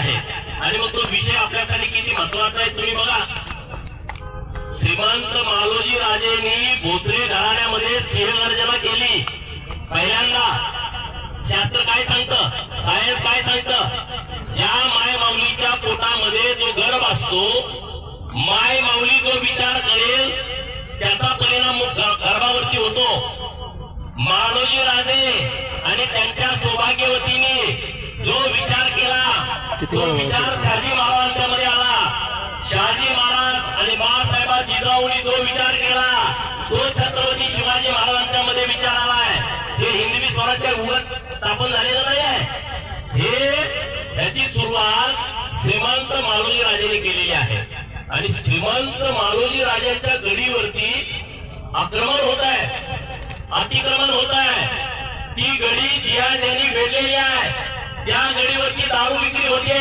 आणि मग तो विषय आपल्यासाठी किती महत्त्वाचा आहे तुम्ही बघा. श्रीमंत मालोजी राजेंनी भोसले घराण्यामध्ये सिंहगर्जना केली. पहिल्यांदा शास्त्र काय सांगतं? सायन्स काय सांगतं? ज्या माय माऊलीच्या पोटामध्ये जो गर्भ असतो माय माऊली जो विचार करेल त्याचा परिणाम गर्भावरती होतो. मालोजी राजे आणि त्यांच्या सौभाग्यवतीने जो विचार केला तो विचार शहाजी महाराजांच्यामध्ये आला. शहाजी महाराज आणि बाळासाहेबा जिजाऊनी जो विचार केला तो छत्रपती शिवाजी महाराजांच्या मध्ये विचार आलाय. हे हिंदवी स्वराज्य उगत स्थापन झालेलं नाही आहे हे याची सुरुवात श्रीमंत मालोजी राजेने केलेली आहे. आणि श्रीमंत मालोजी राजांच्या गडीवरती आक्रमण होत आहे. अतिक्रमण होत आहे. ती गडी जिया यांनी वेढलेली आहे. त्या गडीवरती दारू विक्री होते.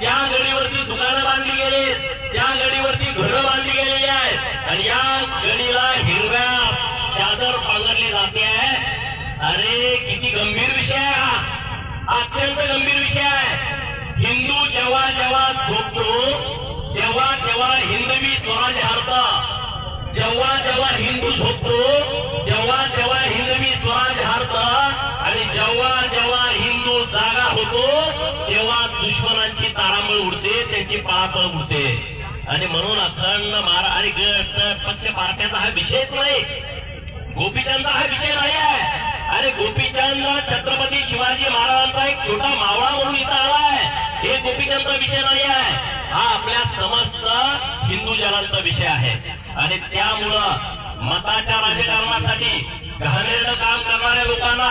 त्या गडीवरची दुकानं बांधली गेली. त्या गडीवरती घरं बांधली गेलेली आहेत. आणि या गडीला हिरव्या चादर पांघरली जाते. आहे अरे किती गंभीर विषय आहे हा. अत्यंत गंभीर विषय आहे. हिंदू जेव्हा जेव्हा झोपतो तेव्हा तेव्हा हिंदवी स्वराज्य हरतं. जेव्हा जेव्हा हिंदू झोपतो तेव्हा तेव्हा हिंदवी स्वराज हारत आणि जेव्हा जेव्हा हिंदू जागा होतो तेव्हा दुश्मनांची तारांबळ उडते त्यांची पाप उडते आणि म्हणून अखंड मारा आणि गट पक्ष पार्ट्याचा हा विषयच नाही. गोपीचंदचा हा विषय नाही आहे. अरे गोपीचंद छत्रपती शिवाजी महाराजांचा एक छोटा मावळा म्हणून इथं आलाय हे गोपीचंद विषय नाही आहे. हा आपल्या समस्त हिंदू जनांचा विषय आहे. आणि त्यामुळं मताच्या राजकारणासाठी घाणेरडं काम करणाऱ्या लोकांना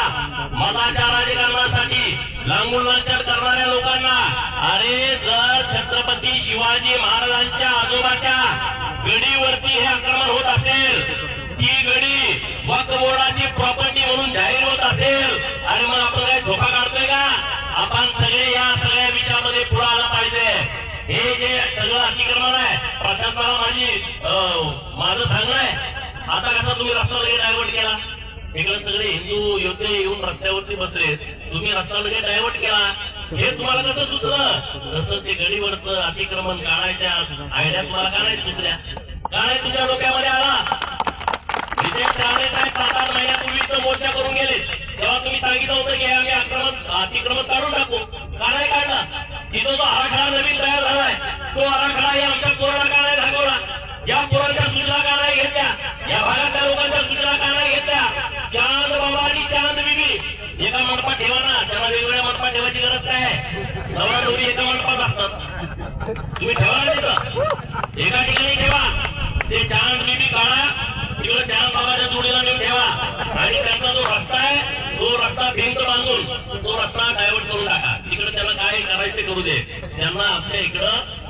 मताच्या राजकारणासाठी लांगून लांचर करणाऱ्या लोकांना अरे जर छत्रपती शिवाजी महाराजांच्या आजोबाच्या गडीवरती हे आक्रमण होत असेल ती गडी वक्फ बोर्डाची प्रॉपर्टी म्हणून जाहीर होत असेल आणि मग आपण काय झोपा काढतोय का? आपण सगळे या सगळ्या विषयामध्ये पुढे आला पाहिजे. हे जे सगळं अतिक्रमण आहे प्रशासनाला माझी माझं सांगणं आहे आता कसा तुम्ही रस्ता लगेच डायव्हर्ट केला? इकडे सगळे हिंदू योद्धे येऊन रस्त्यावरती बसले तुम्ही रस्ता लगेच डायव्हर्ट केला. हे तुम्हाला कसं सुचलं? तसं ते गडीवरचं अतिक्रमण काढायच्या आयडिया तुम्हाला काढायच सुचल्या. का नाही तुझ्या डोक्यामध्ये आला. विजय राणे साहेब सात आठ महिन्यापूर्वी तो मोर्चा करून गेले. तेव्हा तुम्ही सांगितलं होतं की आम्ही आक्रमण अतिक्रमण काढून टाकू. काढाय काढला. तिथं जो आराखडा नवीन तयार झालाय तो आराखडा या आमच्या कोरोना का नाही दाखवला या पोरांच्या सूचना का नाही घेतल्या या भागातल्या लोकांच्या सूचना का नाही घेतल्या चांद बाबा आणि चांद बिबी एका मंडपात ठेवा ना. त्याला वेगवेगळ्या मंडपात ठेवायची गरज काय नवरा नवरी एका मंडपात असतात. तुम्ही ठेवा ना तिथं. एका ठिकाणी ठेवा. ते चांद बिबी काढा. तिकडे चांद बाबाच्या जोडीला नेऊन ठेवा. आणि त्यांचा जो रस्ता आहे तो रस्ता भिंत बांधून तो रस्ता डायव्हर्ट करून टाका. तिकडे त्यांना काय करायचं ते करू दे. त्यांना आमच्या इकडं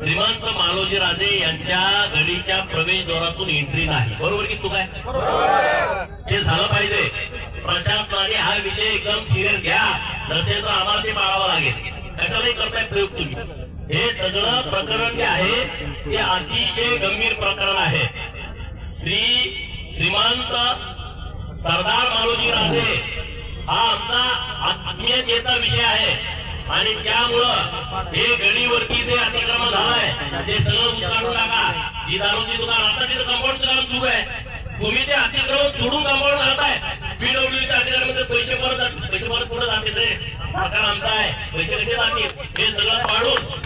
श्रीमंत मालोजी राजे यांच्या गडीच्या प्रवेशद्वारातून एंट्री नाही. बरोबर की चूक आहे. ते झालं पाहिजे. प्रशासनाने हा विषय एकदम सिरियस घ्या. नसेल तर आम्हाला ते पाळावं लागेल. कशालाही करताय प्रयोग तुम्ही. हे सगळं प्रकरण जे आहे ते अतिशय गंभीर प्रकरण आहे. श्री श्रीमंत सरदार मालोजी राजे हा आमचा आत्मीयतेचा विषय आहे. आणि त्यामुळं हे गडीवरती जे अतिक्रमण झालंय ते सगळं उचलाडून टाका. ही दारूची दुकान आता तिथं कंपाऊंडचं काम सुरू आहे. तुम्ही ते अतिक्रमण सोडून कंपाऊंड घालताय पीडब्ल्यूच्या अतिक्रमण पैसे परत पैसे परत पुढे जाते रे सरकार आमचा आहे. पैसे कसे जातील? हे सगळं पाडून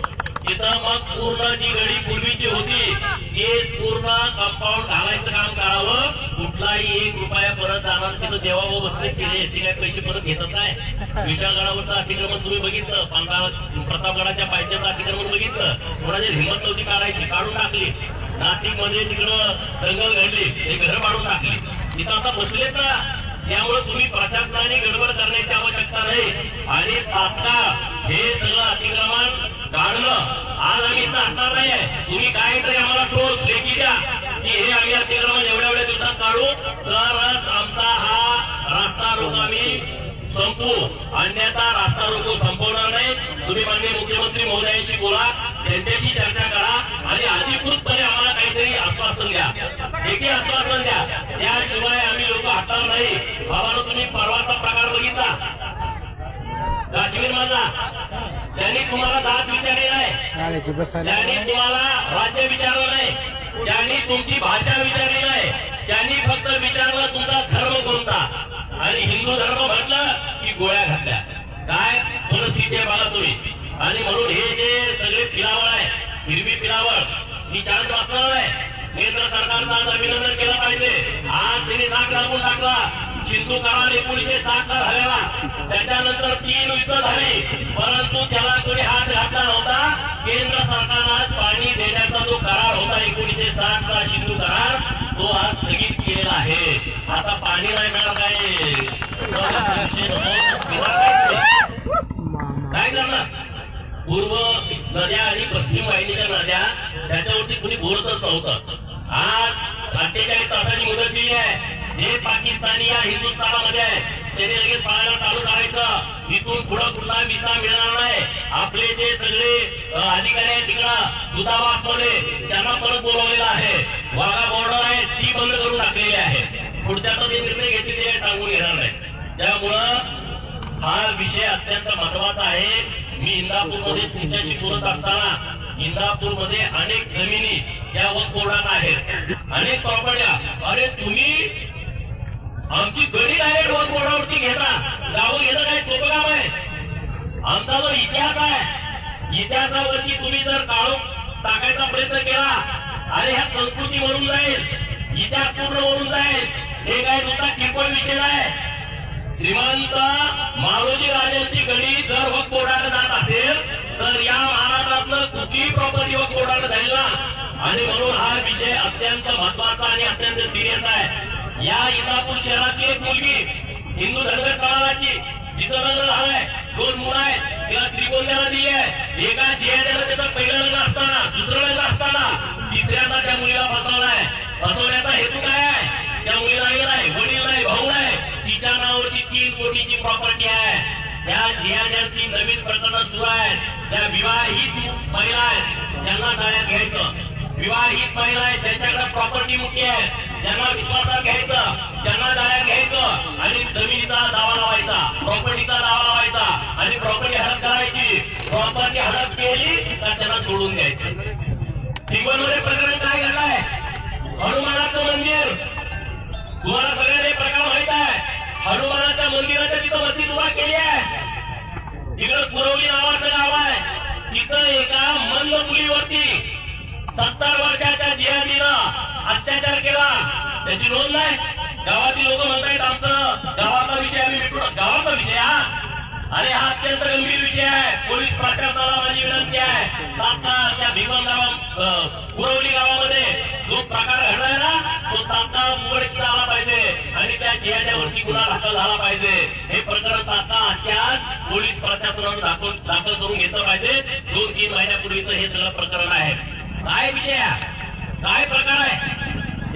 तिथं मग पूर्ण जी गडी पूर्वीची होती ते पूर्ण कंपाऊंड घालायचं काम करावं. कुठलाही एक रुपया परत जाणार तिथं देवावर बसले केले ते काय पैसे परत घेतात नाही विशाळगडावरचं अतिक्रमण तुम्ही बघितलं. पंधरा प्रतापगडाच्या पायथ्याचं अतिक्रमण बघितलं. कोणाची हिंमत नव्हती काढायची काढून टाकली. नाशिकमध्ये तिकडं दंगल घडली हे घर पाडून टाकली. इथं आता बसलेत ना त्यामुळे तुम्ही प्रशासनाने गडबड करण्याची आवश्यकता नाही. आणि आता हे सगळं अतिक्रमण काढलं आज आम्ही इथं असणार नाही. तुम्ही काहीतरी आम्हाला ठोस लेखी द्या की हे आम्ही अतिक्रमण एवढ्या एवढ्या दिवसात काढू. तरच आमचा हा रास्ता रोग आम्ही. संपू. अन्यथा रास्ता रोको संपवणार नाही. तुम्ही माननीय मुख्यमंत्री महोदयांशी बोला. त्यांच्याशी आणि अधिकृतपणे आम्हाला काहीतरी आश्वासन द्या. एकही आश्वासन द्या. त्याशिवाय आम्ही लोक हटणार नाही. बाबांनो तुम्ही परवाचा प्रकार बघितला? काश्मीर मधला त्यांनी तुम्हाला दात विचारली नाही त्यांनी तुम्हाला राज्य विचारलं नाही त्यांनी तुमची भाषा विचारली नाही त्यांनी फक्त विचारलं तुमचा धर्म कोणता? आणि हिंदू धर्म म्हटलं की गोळ्या घातल्या. काय परिस्थिती आहे बघा तुम्ही. आणि म्हणून हे जे सगळे फिरावळ आहे हिरवी फिरावळ ही शांत वाचणार आहे केंद्र सरकारचं आज अभिनंदन केलं पाहिजे. आज तिने नाक लागून टाकला. सिंधू करार एकोणीशे साठ ला झालेला. त्याच्यानंतर तीन युद्ध झाली. परंतु त्याला कोणी हात घातला नव्हता. केंद्र सरकारनं आज पाणी देण्याचा जो करार होता एकोणीशे साठ चा सिंधू करार तो आज स्थगित केलेला आहे. आता पाणी नाही काय मामा. काय करणार? पूर्व नद्या आणि पश्चिम वाहिनीच्या नद्या त्याच्यावरती कुणी बोलतच नव्हतं. आज सत्तेचाळीस तासाची मुदत दिली आहे. जे पाकिस्तानी या हिंदुस्थानामध्ये आहे त्याने लगेच पाहायला चालू करायचं. इथून पुढं कुठला विसा मिळणार नाही. आपले जे सगळे अधिकारी आहेत तिकडं दुतावासमध्ये त्यांना परत बोलवलेलं आहे. वाघा बॉर्डर आहे ती बंद करून टाकलेली आहे. पुढच्या तर ते निर्णय घेतील ते काही सांगून घेणार नाही. त्यामुळं हा विषय अत्यंत महत्त्वाचा आहे. मी इंदापूरमध्ये तुमच्याशी बोलत असताना इंदापूरमध्ये अनेक जमिनी या वक बोर्डात आहेत. अनेक प्रॉपर्ट्या. अरे तुम्ही आमची गडी डायरेक्ट वक बोर्डावरती घेता. गावं घेणं काय सोपं काम आहे. आमचा जो इतिहास आहे इतिहासावरती तुम्ही जर काढून टाकायचा प्रयत्न केला अरे ह्या संस्कृती वरून जाईल इतिहास पूर्ण वरून जाईल. हे काय नुसता किरकोळ विषय आहे श्रीमंत मालोजी राजांची गडी जर वक बोर्डाला जात असेल तर या महाराष्ट्रातलं कुठलीही प्रॉपर्टी वक बोर्डाला जाईल ना आणि म्हणून हा विषय अत्यंत महत्त्वाचा आणि अत्यंत सिरियस आहे. या इंदापूर शहरातली एक मुलगी हिंदू धनगर समाजाची तिचं लग्न झालंय. दोन मुलं आहेत तिला त्रिकोंद्याला दिली आहे. एका जियाच्याला त्याचं पहिलं लग्न असताना दुसरं लग्न असताना तिसऱ्यांदा त्या मुलीला फसवलाय. फसवण्याचा हेतू काय आहे? त्या मुलीला आई नाही वडील नाही भाऊ नाही. तिच्या तीन कोटीची प्रॉपर्टी आहे? त्या जियाड्यांची नवीन प्रकरण सुरू आहेत. त्या विवाहित महिला आहेत. त्यांना जाळ्यात घ्यायचं. विवाहित महिला आहेत. त्यांच्याकडे प्रॉपर्टी मोठी आहे. त्यांना विश्वासात घ्यायचं. त्यांना जाळ्यात घ्यायचं. आणि जमिनीचा दावा लावायचा. प्रॉपर्टीचा दावा लावायचा. आणि प्रॉपर्टी हडप करायची. प्रॉपर्टी हडप केली तर त्यांना सोडून द्यायचं? मध्ये प्रकरण काय झालंय हनुमानाचं मंदिर. तुम्हाला सगळ्यांना हे प्रकार माहीत आहे. हनुमानाच्या मंदिराच्या तिथं मशीद उभा केली आहे. तिकडं कुरवली नावाचं गाव आहे. तिथं एका मंद मुलीवरती सत्तर वर्षाच्या जिहादीनं अत्याचार केला. त्याची नोंद नाही. गावातील लोक म्हणतायत आमचं गावाचा विषय आम्ही गावाचा विषय हा. अरे हा अत्यंत गंभीर विषय आहे. पोलीस प्रशासनाला माझी विनंती आहे. तात्काळ त्या भीमन गावा पुरवली गावामध्ये जो प्रकार घडलाय ना तो तात्काळ उघडकीस आला पाहिजे. आणि त्या जिहाद्यावरती गुन्हा दाखल झाला पाहिजे. हे प्रकरण तात्काळ आजच्या पोलीस प्रशासनानं दाखल दाखल करून घेतलं पाहिजे. दोन तीन महिन्यापूर्वीचं हे सगळं प्रकरण आहे. काय विषय काय प्रकार आहे?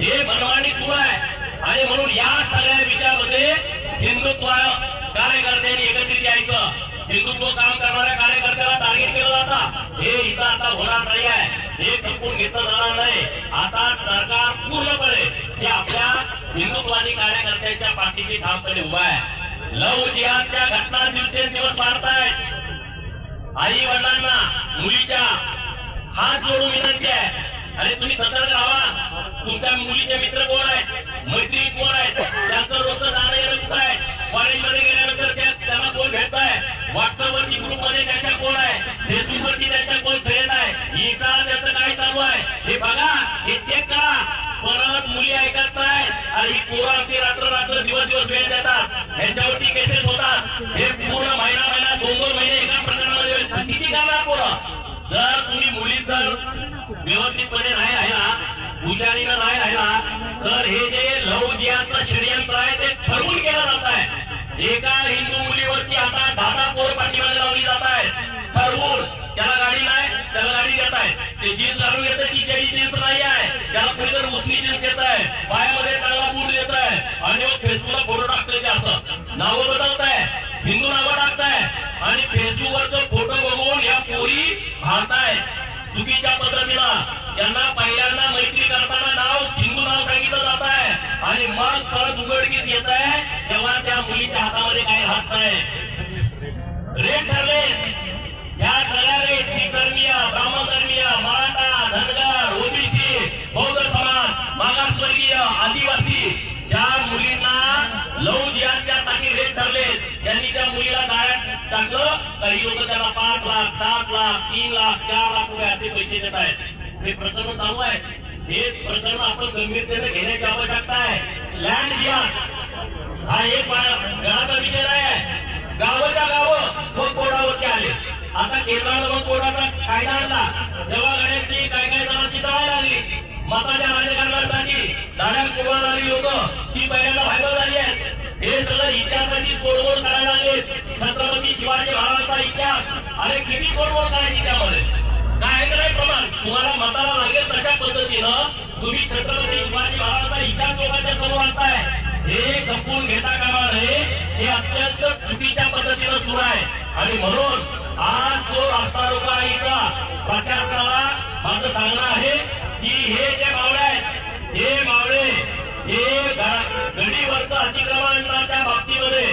हे मनमानी सुरू आहे. आणि म्हणून या सगळ्या विषयामध्ये हिंदुत्व कार्यकर्त्यांनी एकत्रित यायचं. हिंदुत्व काम करणाऱ्या कार्यकर्त्याला टार्गेट केलं जातं. हे इथं आता होणार नाही आहे हे खपवून घेतलं जाणार नाही. आता सरकार पूर्णपणे हे आपल्या हिंदुत्वादी कार्यकर्त्यांच्या पाठीशी ठामपणे उभा आहे. लव जिहादच्या घटना दिवसेंदिवस वाढतायत. आई वडिलांना मुलीच्या हात जोडून विनंती आहे. आणि तुम्ही सतर्क राहा. तुमच्या मुलीचे मित्र कोण आहेत? मैत्री आहे त्याचं काय चालू आहे? हे बघा हे चेक करा. परत मुली ऐकत नाही आणि ही पोरं रात्र रात्र दिवस दिवस वेळ देतात. ह्याच्यावरती केसेस होतात. हे पूर्ण महिना महिना दोन दोन महिने एका प्रकरणामध्ये किती करणार पोरं? जर तुम्ही मुली जर व्यवस्थितपणे नाही राहिला हुशारीनं नाही राहिला तर हे जे लव जिहाचं षडयंत्र आहे ते ठरवून केलं जात आहे. एका हिंदू मुलीवरती आता दहा पोर पाठीमध्ये लावली जात आहे ठरवून. त्याला गाडी नाही त्याला गाडी घेत आहे ते जीन्स घालून येतं ती त्याची जीन्स नाही आहे. त्याला कुणीतरी उसनी जीन्स घेत आहे पायामध्ये चांगला बूट देत आहे आणि मग फेसबुकला फोटो टाकतोय ते असं. नावं बदलताय. हिंदू नावं टाकताय. आणि फेसबुकवरचं फोटो बघून या पोरी भारताय चुकीच्या पद्धतीला त्यांना पहिल्यांदा मैत्री करताना नाव हिंदू नाव सांगितलं जात आहे आणि मग परत उघडकीस येत आहे तेव्हा त्या मुलीच्या हातामध्ये काही हात नाही. रेट ठरले. या सगळ्या रे धर्मीय ब्राह्मण धर्मीय मराठा धनगर ओबीसी बौद्ध समाज मागासवर्गीय आदिवासी ज्या मुलींना लव जिहादच्यासाठी रेट ठरले त्यांनी त्या मुलीला गाळ्यात टाकलं काही लोक त्याला पाच लाख सात लाख तीन लाख चार लाख रुपये असे पैसे देत आहेत. हे प्रकरण चालू आहे. हे प्रकरण आपण गंभीरतेने घेण्याची आवश्यकता आहे. लँड जिहाद हा एक घराचा विषय नाही आहे. गावच्या गावं मग कोणावरती आले? आता केंद्रानं मग कोर्टाचा कायदा आणला तेव्हा गड्यांची काय काय जणांची तळायला लागली. मताच्या राजकारणासाठी नारायण कुमार आली लोक ती पहिल्यांदा व्हायरल झाली आहेत. हे सगळं इतिहासाची तोडमोड करायला लागले छत्रपती शिवाजी महाराजांचा इतिहास. अरे किती तोडमोड करायची त्यामध्ये? काय आहे प्रमाण? तुम्हाला मताला लागेल तशा पद्धतीनं तुम्ही छत्रपती शिवाजी महाराजांचा इतिहास लोकांच्या समोर आणताय. हे खपून घेता कामा नये. हे अत्यंत चुकीच्या पद्धतीनं सुरू आहे. आणि म्हणून आज जो रस्ता रोका इथं प्रशासनाला माझं सांगणं आहे की हे जे मावळे आहेत हे मावळे हे गडीवरचं अतिक्रमणाच्या बाबतीमध्ये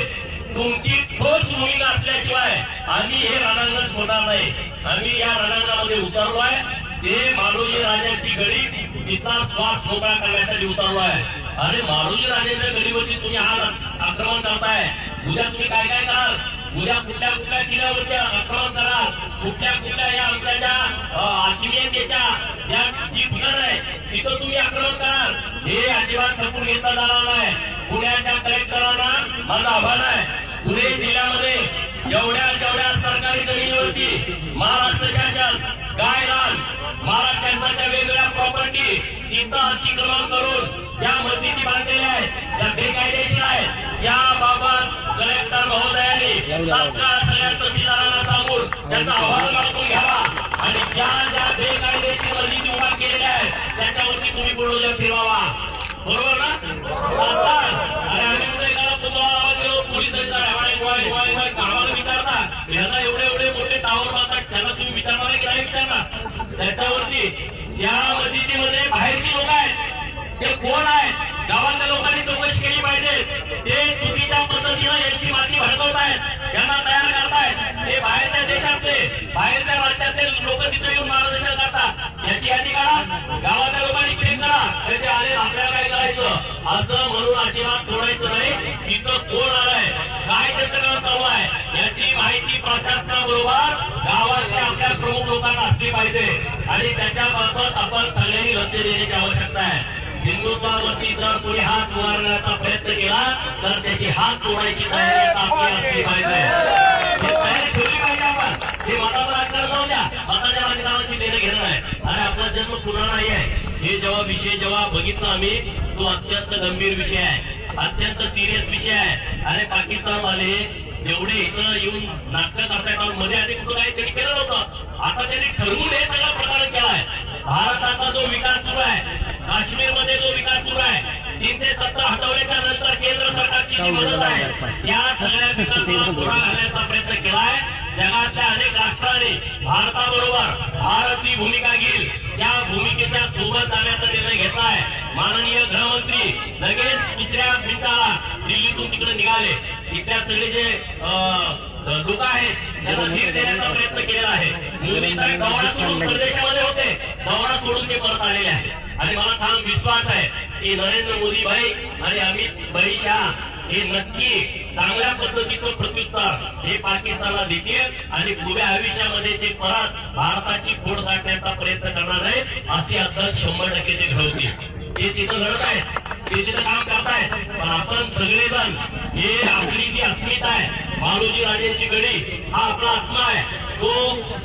तुमची ठोस भूमिका असल्याशिवाय आम्ही हे रणांगण सोडणार नाही. आम्ही या रणांगणामध्ये उतरलो आहे ते मालोजी राजाची गडी तिथला श्वास मोकळा करण्यासाठी उतरलो आहे अरे मालोजी राजाच्या गडीवरती तुम्ही आज आक्रमण करताय. उद्या तुम्ही काय काय कराल? उद्या कुठल्या कुठल्या किल्ल्यावरती आक्रमण करा कुठल्या कुठल्या या आमच्या ज्या अं, आत्मीयतेच्या ज्या जी ठिकाण आहे तिथं तुम्ही आक्रमण कराल. हे अजिबात खपून घेतलं जाणार नाही. पुण्याच्या कलेक्टरांना माझं आव्हान आहे पुणे जिल्ह्यामध्ये जेवढ्या जेवढ्या सरकारी जमिनीवरती महाराष्ट्र शासन काय रान महाराष्ट्राच्या वेगवेगळ्या प्रॉपर्टी तिथं अतिक्रमण करून ज्या मस्जिदी बांधलेल्या आहेत त्या बेकायदेशीर आहेत या बाबत कलेक्टर महोदयांनी तात्काळ सगळ्या तहसीलदारांना सांगून त्याचा अहवाल मागून घ्यावा आणि ज्या ज्या बेकायदेशीर मस्जिदी उभा केलेल्या आहेत त्याच्यावरती तुम्ही बुलडोजर फिरवावा बरोबर ना तात्काळ अरे आम्ही कुठे पुतळा लावा गेलो पोलीस कामाला यांना एवढे एवढे मोठे टावर बांधतात त्यांना तुम्ही विचारणार आहे की नाही विचारणार? त्याच्यावरती या मस्जिदीमध्ये बाहेरची लोक आहेत. ते कोण आहेत? गावातल्या लोकांनी चौकशी ते चुकीच्या पद्धतीनं यांची माती भडकवत आहेत यांना तयार करतायत. हे बाहेरच्या देशातले बाहेरच्या राज्यातले लोक तिथे येऊन मार्गदर्शन करतात. याची यादी काढा. गावातल्या लोकांनी चेक करा. अरे ते आले आपल्याला काय करायचं? असं म्हणून अजिबात सोडायचं नाही. तिथं कोण आलंय? काय त्याचं चालू आहे? याची माहिती प्रशासनाबरोबर गावातल्या आपल्या प्रमुख लोकांना असली पाहिजे. आणि त्याच्याबाबत आपण सगळ्यांनी लक्ष देण्याची आवश्यकता आहे. हिंदुत्वावरती जर कोणी हात मारण्याचा प्रयत्न केला तर त्याची हात तोडायची तयारी आपली असली पाहिजे. तयारी ठेवली पाहिजे आपण हे मताचा राजकारण जाऊ द्या. मताच्या राजकारणाची देणं घेणं आहे. आणि आपला जन्म पुन्हा नाही आहे. हे जेव्हा विषय जेव्हा बघितला आम्ही तो अत्यंत गंभीर विषय आहे. अत्यंत सिरियस विषय आहे. अरे पाकिस्तान वाले जेवढे इथं येऊन नाटक करतायत मध्ये आधी कुठं काही त्यांनी केलं नव्हतं. आता त्यांनी ठरवून हे सगळा प्रकार केलाय. भारताचा जो विकास सुरू आहे काश्मीरमध्ये जो विकास सुरू आहे तीनशे सत्तर हटवल्याच्या नंतर केंद्र सरकारची जी मदत आहे या सगळ्या विकासाला थोडा घालण्याचा प्रयत्न केलाय. जगातल्या अनेक राष्ट्रांनी भारताबरोबर भारत जी भूमिका घेईल त्या भूमिकेच्या सोबत जाण्याचा निर्णय घेतलाय. माननीय गृहमंत्री लगेच दुसऱ्या मिनिटाला दिल्लीतून तिकडे निघाले. तिथल्या सगळे जे लोक आहेत त्यांना धीर देण्याचा प्रयत्न केलेला आहे. मोदी साहेब दौरा सोडून परदेशामध्ये होते. दौरा सोडून ते परत आलेले आहेत. आणि मला ठाम विश्वास आहे की नरेंद्र मोदी भाई आणि अमित भाई शहा हे नक्की चांगल्या पद्धतीचं प्रत्युत्तर हे पाकिस्तानला देतील आणि पुढे आयुष्यामध्ये ते परत भारताची खोड काढण्याचा प्रयत्न करणार आहे अशी आता शंभर टक्के ते घडवतील ते तिथं लढत आहेत ते तिथं काम करतायत पण आपण सगळेजण हे आपली जी अस्मिता आहे बाळूजी राजेंची गडी हा आपला आत्मा आहे. तो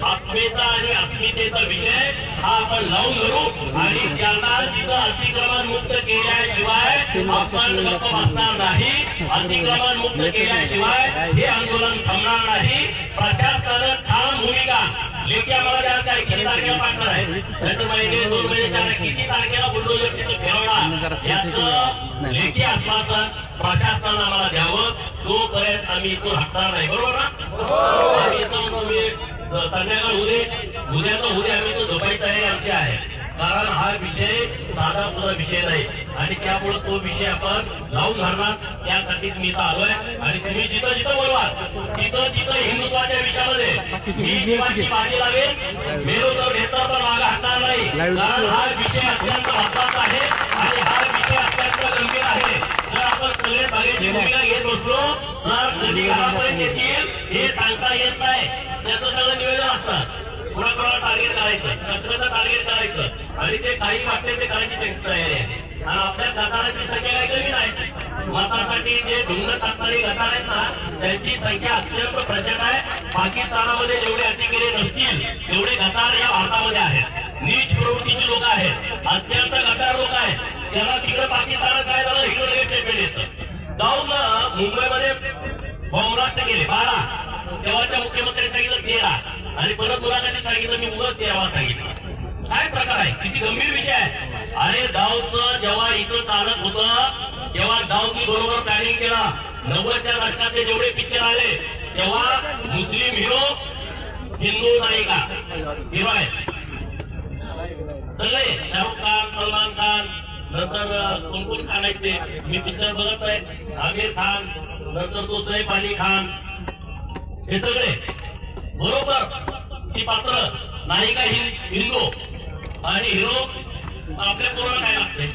आत्मेचा आणि अस्मितेचा विषय हा आपण लावून धरू. आणि त्यांना तिथं अतिक्रमण मुक्त केल्याशिवाय आपण गप्प बसणार नाही अतिक्रमण मुक्त केल्याशिवाय हे आंदोलन थांबणार नाही. प्रशासनानं ठाम भूमिका लेखी आम्हाला द्यायचं आहे किती तारखेला पाठणार आहे? नाहीतर महिने दोन महिने चार किती तारखेला बुलडोजर तिथं फिरवणार? याचं लेखी आश्वासन प्रशासनानं आम्हाला द्यावं. तोपर्यंत आम्ही इथून हटणार नाही. बरोबर ना? आम्ही तुम्ही संध्याकाळ उद्या उद्या तर उद्या आम्ही तो झोपायची तयारी आमची आहे. कारण हा विषय साधा सुद्धा विषय नाही. आणि त्यामुळे तो विषय आपण लावून धरणार. त्यासाठी मी इथं आलोय. आणि तुम्ही जिथं जिथं बोलवा तिथं तिथं हिंदुत्वाच्या विषयामध्ये मी जीवाची बाजी लावेल मेलो तर घेता तर मागे हटणार नाही. कारण हा विषय अत्यंत महत्त्वाचा आहे. आणि हा विषय अत्यंत गंभीर आहे. जर आपण सगळे बागेची भूमिका घेत बसलो तर कधी घरापर्यंत येतील हे सांगता येत नाही. त्याचं सगळं निवेदन असतं. कुणाकुणाला टार्गेट करायचं? कसं टार्गेट करायचं? आणि ते काही वाटते ते करायची त्यांची तयारी आहे. आणि आपल्या गटारांची संख्या काही कमी नाही. मतासाठी जे भिन्न टाकणारे गटार आहेत ना त्यांची संख्या अत्यंत प्रचंड आहे. पाकिस्तानामध्ये जेवढे अतिकेले नसतील तेवढे गटार या भारतामध्ये आहेत. नीच प्रवृत्तीची लोक आहेत. अत्यंत गटार लोक आहेत. त्याला तिकडे पाकिस्तानात काय झालं? हिंदू लगेच स्टेटमेंट येतं. जाऊन मुंबईमध्ये बॉम्बलास्ट केले. बारा तेव्हाच्या मुख्यमंत्र्यांनी सांगितलं तेरा आणि परत मुलाखतीत सांगितलं मी उगत तेरावा सांगितलं. काय प्रकार आहे? किती गंभीर विषय आहे. अरे दाऊदचं जेव्हा इथं चालत होतं तेव्हा दाऊदनी बरोबर प्लॅनिंग केला. नव्वदच्या दशकातले जेवढे पिक्चर आले तेव्हा मुस्लिम हिरो हिंदू नायिका. हिरो आहे. सगळे शाहरुख खान सलमान खान नंतर कोण खान आहेत ते? मी पिक्चर बघत आहे आमिर खान नंतर तो सैफ अली खान. हे सगळे. बरोबर. ती पात्र नायिका हिं- हिंदू आणि हिरो आपल्या कोणाला काय लागते?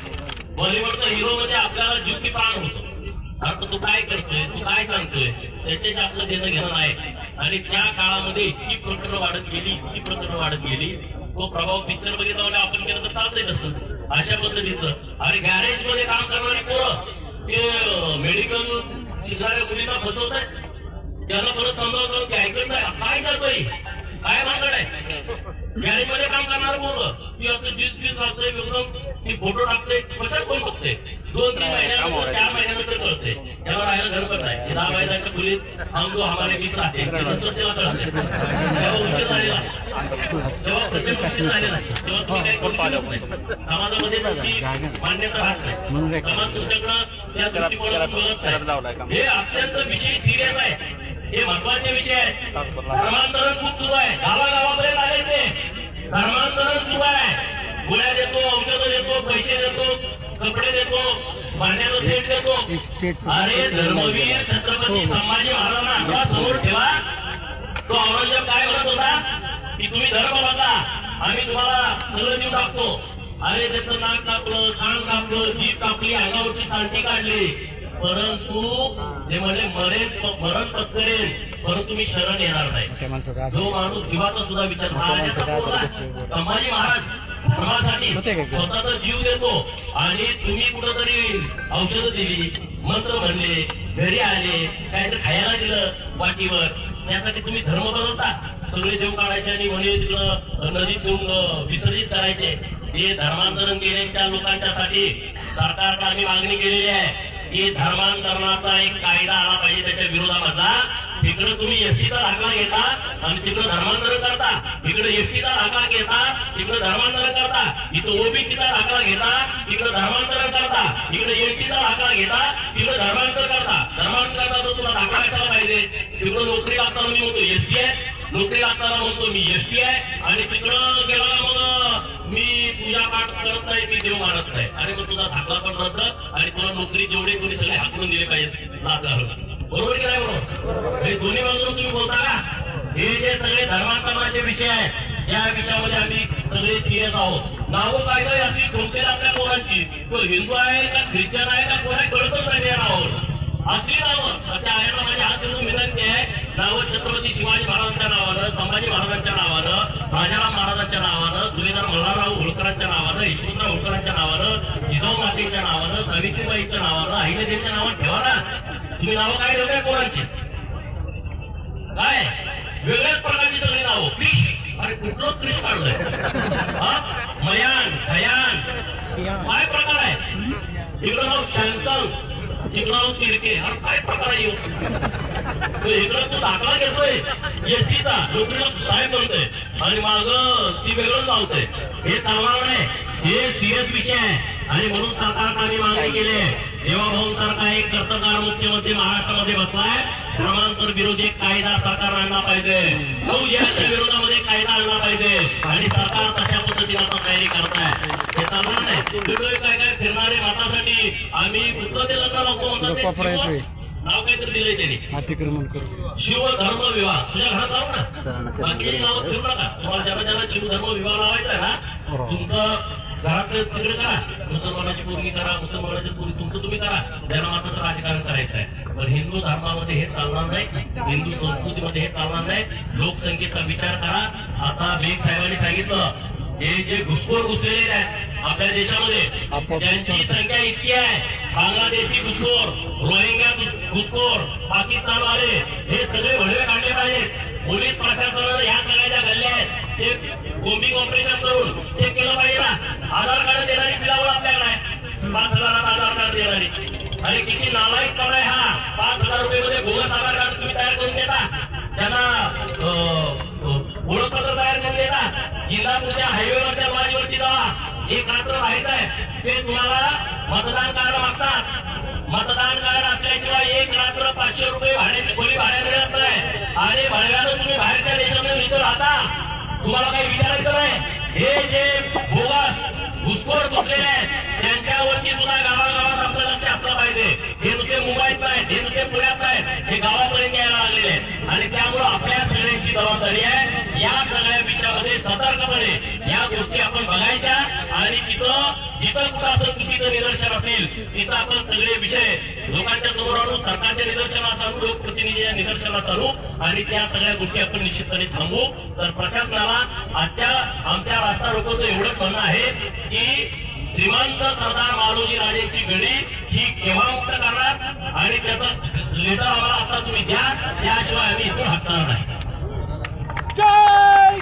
बॉलिवूडचा हिरो म्हणजे आपल्याला जीव की प्राण होतो. आता तू काय करतोय तू काय सांगतोय त्याच्याशी आपलं देणं घेणं नाही. आणि त्या काळामध्ये इतकी प्रकरण वाढत गेली इतकी प्रकरण वाढत गेली. तो प्रभाव पिक्चर बघितला म्हणजे आपण केलं तर चालतंय तसं. अशा पद्धतीचं. आणि गॅरेजमध्ये काम करणारी पोरं ते मेडिकल शिकणाऱ्या मुलींना फसवत आहेत त्यांना परत समजावून की ऐकत नाही. काय जातोय काय भानगड आहे? गॅरेजमध्ये काम करणार पोरं. ती असं जीस बीस घालतोय एकदम ती फोटो टाकते कशात कोण बघते दोन तीन महिन्यानंतर चार महिन्यानंतर कळते त्याला राहायला घर पण नाही. दहा महिन्याच्या खोलीत हम जो हमारे राहते. नंतर त्याला कळते तेव्हा उशीर झालेला. तेव्हा उशीर झालेला. तेव्हा तुम्ही काही करू शकत नाही. समाजामध्ये तुमची मान्यता राहत नाही. समाज तुमच्याकडं त्या दृष्टिकोनातून बघत नाही. हे अत्यंत विषय सिरियस आहे. हे महत्त्वाचे विषय आहेत. धर्मांतरण खूप सुरू आहे. गावागावापर्यंत आले ते. धर्मांतरण सुरू आहे. गोळ्या देतो औषधं देतो पैसे देतो कपडे देतो पाण्याचं सेट देतो. अरे धर्मवीर छत्रपती संभाजी महाराजांना समोर ठेवा. तो औरंगजेब काय म्हणत होता? की तुम्ही धर्म बघा. आम्ही तुम्हाला सगळं देऊ टाकतो. अरे त्याचं नाक कापलं कान कापलं जीभ कापली अंगावरची सांठी काढली. परंतु ते म्हणले मरेन प- मरण पत्करेन परंतु मी शरण येणार नाही. जो माणूस जीवाचा सुद्धा विचार महाराजाचा संभाजी महाराज धर्मासाठी? स्वतःचा जीव देतो आणि तुम्ही कुठंतरी औषधं दिली मंत्र म्हणले घरी आले काहीतरी खायला दिलं वाटीवर त्यासाठी तुम्ही धर्म बदलता? सगळे देव काढायचे आणि म्हणे तिकडं नदीत नेऊन अं, विसर्जित करायचे. हे धर्मांतरण केलेल्या लोकांच्यासाठी सरकारकडे आम्ही मागणी केलेली आहे. की धर्मांतरणाचा एक कायदा आला पाहिजे त्याच्या विरोधामधला. तिकडे तुम्ही एसटीचा दाखला घेता आणि तिकडे धर्मांतरण करता. इकडे एसटीचा दाखला घेता तिकडे धर्मांतरण करता. इथं ओबीसीचा दाखला घेता तिकडे धर्मांतरण करता. इकडे एसटीचा दाखला घेता तिकडे धर्मांतर करता. धर्मांतर करता तर तुला दाखला कशाला पाहिजे? तिकडे नोकरी लागताना मी म्हणतो एससी आहे. नोकरी लागताना म्हणतो मी एसटी आहे. आणि तिकडं गेला मग मी पूजा पाठ करत नाही मी देव मानत नाही. अरे मग तुझा धाकला पण रद्द आणि तुला नोकरी जेवढे कोणी सगळे हाकून दिले पाहिजेत लाच बरोबर की नाही बरोबर? हे दोन्ही बाजूला तुम्ही बोलता का? हे जे सगळे धर्मांतरणाचे विषय आहेत या विषयामध्ये आम्ही सगळे सिरियस आहोत. नावं काय अशी ठोकतील आपल्या पोरांची. तो हिंदू आहे का ख्रिश्चन आहे का कोणा कळतच नाही या नावावर. असली नावं. त्या आयाला माझी हात जोडून विनंती आहे नावं छत्रपती शिवाजी महाराजांच्या नावानं संभाजी महाराजांच्या नावानं राजाराम महाराजांच्या नावानं सुभेदार मल्हारराव होळकरांच्या नावानं यशवंतराव होळकरांच्या नावानं जिजाऊ मातेच्या नावानं सावित्रीबाईच्या नावानं अहिल्यादेवीच्या नावानं ठेवा ना. तुम्ही नावं काय ठेवताय कोणाची काय? वेगळ्याच प्रकारची सगळी नावं. क्रिश. अरे कुठलं क्रिश काढलंय? हा? मयान खयान काय प्रकार आहे? इकडं नाव सॅमसंग. तिकडं तिरके अरे काय प्रकार येऊ इकडं तू दाखला घेतोय. एससीचा. नोकरीला साहेब म्हणतोय आणि माग ती वेगळं लावतोय. हे चालणार नाही. हे सिरियस विषय आहे. आणि म्हणून सरकारनं आम्ही मागणी केली आहे देवाभाऊंसारखा एक कर्तकार मुख्यमंत्री महाराष्ट्रामध्ये बसलाय? धर्मांतर विरोधी एक कायदा सरकार आणला पाहिजे. नऊ जयाच्या विरोधामध्ये कायदा आणला पाहिजे. आणि सरकार तशा पद्धतीने आता तयारी करताय. चालणार नाही तुम्ही काय काय फिरणारे मातासाठी आम्ही पुत्र ते लग्न लावतो म्हणतात ते. कोपरा शिव- येतोय. नाव काहीतरी दिलंय त्यांनी. अतिक्रमण करू. शिव धर्म विवाह. तुझ्या घरात लाव ना. ते बाकीची नावं ठेवू नका. तुम्हाला ज्याला ज्याला शिव धर्म विवाह लावायचा आहे ना बरोबर. तुमचं घरातलं तिकडे करा. मुसलमानाची पोरगी करा मुसलमानाची पोरगी तुमचं तुम्ही करा. ज्याला माताचं राजकारण करायचं आहे. पण हिंदू धर्मामध्ये हे चालणार नाही. हिंदू संस्कृतीमध्ये हे चालणार नाही. लोकसंख्येचा विचार करा. आता बेग साहेबांनी सांगितलं हे जे घुसखोर घुसलेले आहेत आपल्या देशामध्ये त्यांची संख्या इतकी आहे बांगलादेशी घुसखोर रोहिंग्या घुस- घुसखोर पाकिस्तानवाले हे सगळे भडवे काढले पाहिजेत. पोलीस प्रशासनानं या सगळ्या ज्या गल्ल्या आहेत. ते कोम्बिंग ऑपरेशन करून चेक केलं पाहिजे ना. आधार कार्ड देणारी पिलावळ आपल्याकडे आहे. पाच हजारात आधार कार्ड देणारी. अरे किती नालायकपणा आहे हा. पाच हजार रुपये मध्ये बोगस आधार कार्ड तुम्ही तयार करून देता. त्यांना ओळखपत्र तयार करून देता. इंदापूरच्या हायवेवरच्या बाजूवरती जावा एक रात्र राहायचं आहे ते तुम्हाला मतदान कार्ड मागतात. मतदान कार्ड असल्याशिवाय एक रात्र पाचशे रुपये भाड्याची खोली भाड्या मिळत नाही. आणि भाड्यानं तुम्ही बाहेरच्या देशामध्ये इथं राहता. तुम्हाला काही विचारायचं नाही. हे जे बोगस घुसखोर घुसलेले आहेत त्यांच्यावरती सुद्धा गावागावात आपलं लक्ष असलं पाहिजे. हे नुसते मुंबईत नाहीत हे नुसते पुण्यात नाहीत. हे गावापर्यंत यायला लागलेले आहेत. आणि त्यामुळं आपल्या सगळ्यांची जबाबदारी आहे या सगळ्या विषयामध्ये सतर्कपणे या गोष्टी आपण बघायच्या आणि तिथं जिथं कुठं असं चुकीचं निदर्शन असेल तिथं आपण सगळे विषय लोकांच्या समोर आणू सरकारच्या निदर्शनास आणू लोकप्रतिनिधीच्या निदर्शनास आणू आणि त्या सगळ्या गोष्टी आपण निश्चितपणे थांबू तर प्रशासनाला आजच्या आमच्या रास्ता रोकोचं एवढंच म्हणणं आहे की श्रीमंत सरदार मालोजी राजेंची गडी ही केव्हा मुक्त करणार आणि त्याचा लेटर आम्हाला आता तुम्ही द्या त्याशिवाय आम्ही इथून हटणार नाही.